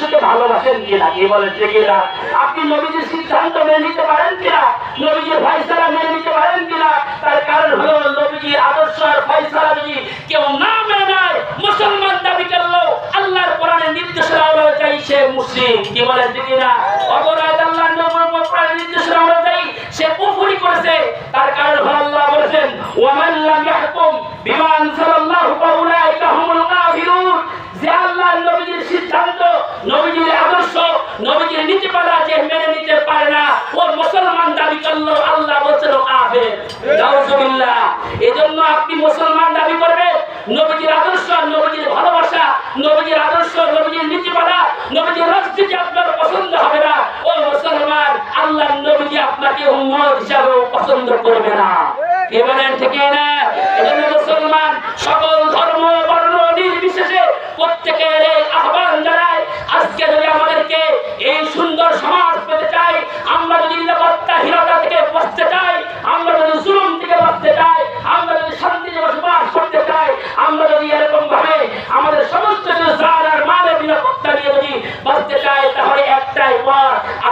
আদর্শকে ভালোবাসেন কিনা? কি বলেন যে কিনা? আপনি নবীজির সিদ্ধান্ত মেনে নিতে পারেন কিনা? নবীজির ফয়সালা মেনে নিতে পারেন কিনা? তার কারণ হলো নবীজির আদর্শ আর ফয়সালা যদি কেউ না মেনে নেয়, মুসলমান দাবি করল আল্লাহর কোরআনের নির্দেশনা সে মুসলিম। কি বলেন যে কিনা? অপরাধ আল্লাহ নবীর কোরআনের নির্দেশনা অনুযায়ী সে কুফরি করেছে তার কারণ হলো আল্লাহ বলেছেন ওয়ামান লাম ইয়াহকুম বিমা আনজালাল্লাহু ফাউলাইকা হুমুল কাফিরুন যে আল্লাহ নবীজির সিদ্ধান্ত নবীজির আদর্শ নবীজির নীতিমালা যে মেনে নিতে পারে না ও মুসলমান দাবি করল আল্লাহ এজন্য আপনি মুসলমান দাবি করবেন, নবীজির আদর্শ, নবীজির ভালোবাসা, নবীজির আদর্শ, নবীজির নীতিমালা, নবীজির রাজনীতি আপনার পছন্দ হবে না, ও মুসলমান আল্লাহ নবীজি আপনাকে উম্মত হিসাবেও পছন্দ করবে না। বলেন, ঠিক না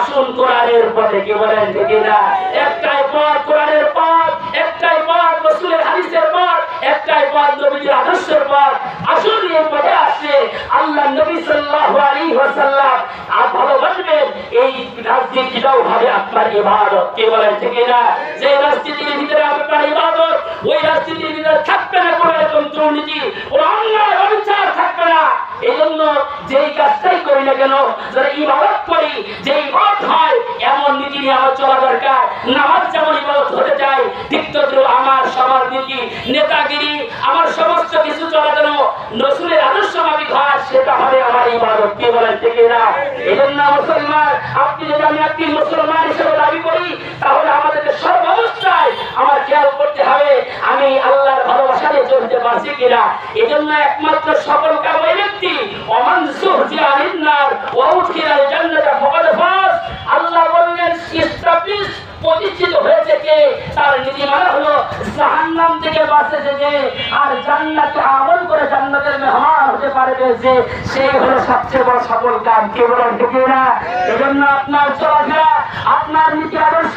আসুন কোরআনের পথে, কি বলেন না। একটাই পথ কোরআনের পথ, একটাই পথ রসুলের হাদিসের পথ, একটাই পথ নবীজির আদর্শের পথ। আসুন এই পথে আসছে আল্লাহ নবী সাল্লাল্লাহু আলাইহি ওয়াসাল্লাম আর ভালোবাসবেন, এই রাজনীতিটাও হবে আপনার ইবাদত। কে বলেন, ঠিক না? যে রাজনীতির ভিতরে আপনার ইবাদত, ওই রাজনীতির ভিতরে থাকবে না কোনো এরকম দুর্নীতি, কোনো অন্যায়, অবিচার থাকবে না। এই জন্য যেই কাজটাই করি না কেন, যারা ইবাদত করি নিয়ে আমার চলা দরকার। নামাজ যেমন ইবাদত হতে চাই তিক্তদ্রু আমার সবার দিকে নেতাগিরি, আমার সমস্ত কিছু চলা যেন নসুলের আদর্শ আমি ঘর সেটা হবে আমার ইবাদত। কে বলেন থেকে না? এই জন্য মুসলমান, আপনি যদি আমি একটি মুসলমান হিসেবে দাবি করি, তাহলে আমাদেরকে সর্বাবস্থায় আমার খেয়াল করতে হবে আমি আল্লাহর ভালোবাসা দিয়ে চলতে কিনা? এই জন্য একমাত্র সফল ব্যক্তি আল্লাহ বললেন প্রতিষ্ঠিত হয়েছে কে? তার হলো, জাহান্নাম থেকে বাঁচেছে যে আর জান্নাতে আমল করে জান্নাতের মেহমান হতে পারবে যে সেই হলো সবচেয়ে বড় সফল কাম। কে বলেন, ঠিক না এজন্য আপনার চলাফেরা, আপনার নীতি আদর্শ,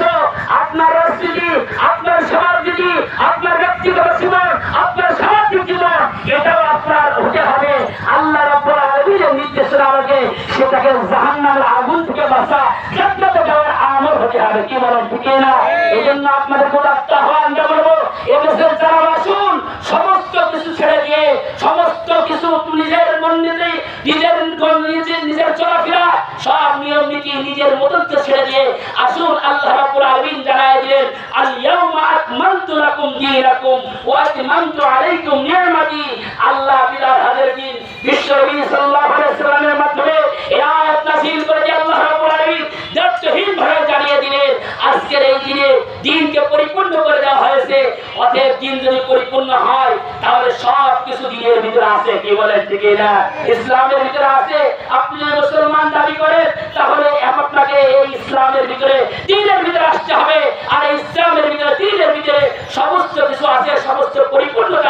আপনার রাজনীতি, আপনার সমাজনীতি, আপনার ব্যক্তিগত জীবন, আপনার সেটাকে জাহান্নামের আগুন থেকে বাঁচা জান্নাতে যাওয়ার আমল হতে হবে, কি বলেন, ঠিক না এই জন্য আপনাদের কোনো আহ্বান বলব এদেশের যারা আসুন সমস্ত কিছু ছেড়ে দিয়ে, সমস্ত কিছু নিজের মন্দিরে, নিজের নিজের নিজের চলাফেরা, সব নিয়ম নীতি নিজের মতকে ছেড়ে দিয়ে আসুন, আল্লাহ রাব্বুল আলামিন জানায় দিলেন আল ইয়াউমা আকমালতু লাকুম দীনাকুম ওয়া আতমামতু আলাইকুম নি'মাতি আল্লাহ বিলাল হাজার দিন বিশ্বনবী সাল্লাল্লাহু আলাইহি সাল্লামের দিনে দিনকে পরিপূর্ণ করে দেওয়া হয়েছে। অতএব দিন যদি পরিপূর্ণ হয়, তাহলে সব কিছু দিনের ভিতরে কি বলেন ঠিক না? ইসলামের ভিতরে আছে। আপনি মুসলমান দাবি করেন, তাহলে আপনাকে এই ইসলামের ভিতরে, দিনের ভিতরে আসতে হবে। আর ইসলামের ভিতরে, দিনের ভিতরে সমস্ত কিছু আছে, সমস্ত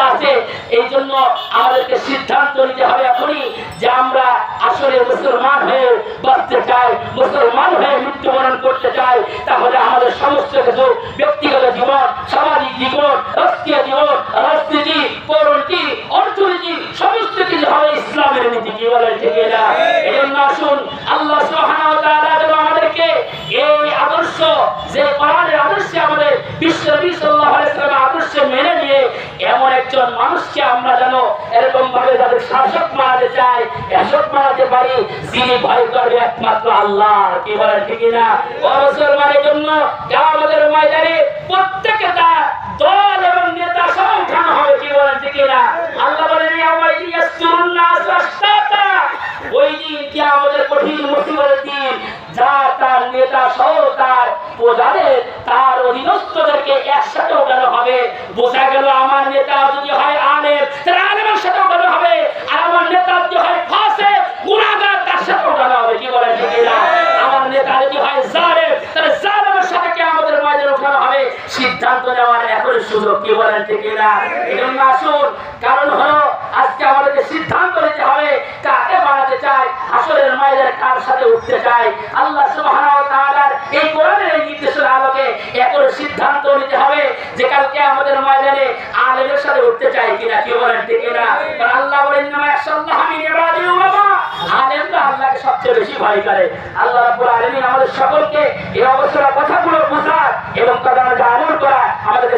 পরিপূর্ণতা আছে। এই জন্য আমাদেরকে সিদ্ধান্ত নিতে হবে এখনই যে আমরা আসলে মুসলমান হয়ে বাঁচতে চাই, মুসলমান হয়ে মৃত্যুবরণ করতে চাই। তাহলে আমাদের সমস্ত কিছু ব্যক্তিগত জীবন সামাজিক জীবন রাষ্ট্রীয় জীবন রাজনীতি পরনীতি অর্থনীতি সমস্ত কিছু হবে ইসলামের নীতি কি বলেন ঠিক না এই জন্য আসুন আল্লাহ সুবহানাহু ওয়া তাআলা যেন আমাদেরকে এই আদর্শ যে কোরআনের আদর্শে আমাদের বিশ্ব নবী সাল্লাল্লাহু আলাইহি সাল্লামের আদর্শে মেনে নিয়ে এমন একজন মানুষকে আমরা যেন এরকম ভাবে তাদের শাসক মানাতে চাই শাসক মানাতে পারি যিনি ভয় করবে একমাত্র আল্লাহ, কি বলেন, ঠিক না মুসলমানের জন্য আমাদের ময়দানে প্রত্যেকে তার দল এবং নেতা উঠানো হবে, কি বলেন, ঠিক না আল্লাহ আশতাতা। ওই আমাদের কঠিন মুসিবতের দিন যা তার নেতা সহ তার প্রজাদের, তার অধীনস্থদেরকে একসাথে হবে। বোঝা গেল আমার নেতা যদি হয় আলেম তাহলে আলেমের সাথে ওঠানো হবে আর আমার নেতা যদি হয় ফাসে গুণাগার তার সাথে ওঠানো হবে কি বলেন ঠিক না আমার নেতা যদি হয় জালেম তাহলে জালেমের সাথে কে আমাদের ময়দানে ওঠানো হবে এখনই সুযোগ কি বলেন ঠিক না এই জন্য আসুন। কারণ হলো, আজকে আমাদেরকে সিদ্ধান্ত নিতে হবে কাকে বানাতে চাই আসলের মায়েদের সাথে উঠতে চাই আল্লাহ সুবহানাহু ওয়া তাআলার এই নির্দেশের আলোকে এখন সিদ্ধান্ত নিতে হবে যে কালকে আমাদের ময়দানে আলেমের সাথে উঠতে চাই কিনা, কি বলেন ঠিক না আল্লাহ বলেন নামা একসাল্লাহ মিন সবচেয়ে বেশি ভয় করে। আল্লাহ রাব্বুল আলমিন আমাদের সকলকে এই অবস্থার কথাগুলো বোঝার এবং তাদের আমল করা আমাদের